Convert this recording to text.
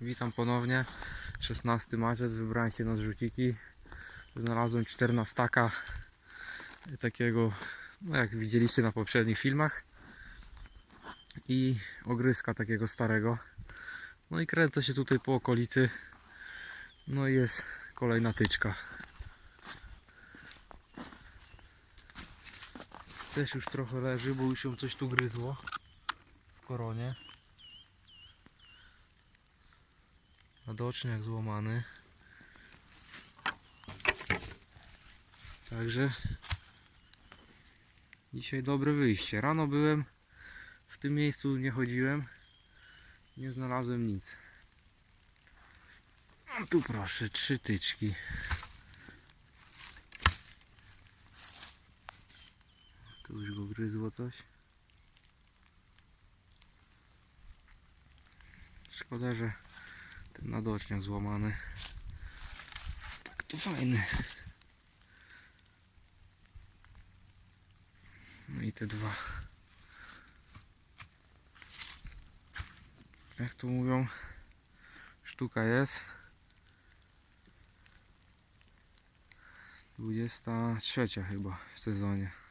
Witam ponownie. 16 marzec, wybrałem się na zrzuciki. Znalazłem 14 takiego, no jak widzieliście na poprzednich filmach. I ogryzka takiego starego. No i kręcę się tutaj po okolicy. No i jest kolejna tyczka. Też już trochę leży, bo już ją coś tu gryzło w koronie. Nadoczniak złamany. Także dzisiaj dobre wyjście. Rano byłem, w tym miejscu nie chodziłem, nie znalazłem nic. Tu proszę, trzy tyczki. Tu już go gryzło coś. Szkoda, że ten nadoczniak złamany. Tak to fajny. No i te dwa. Jak to mówią? Sztuka jest. 23 chyba w sezonie.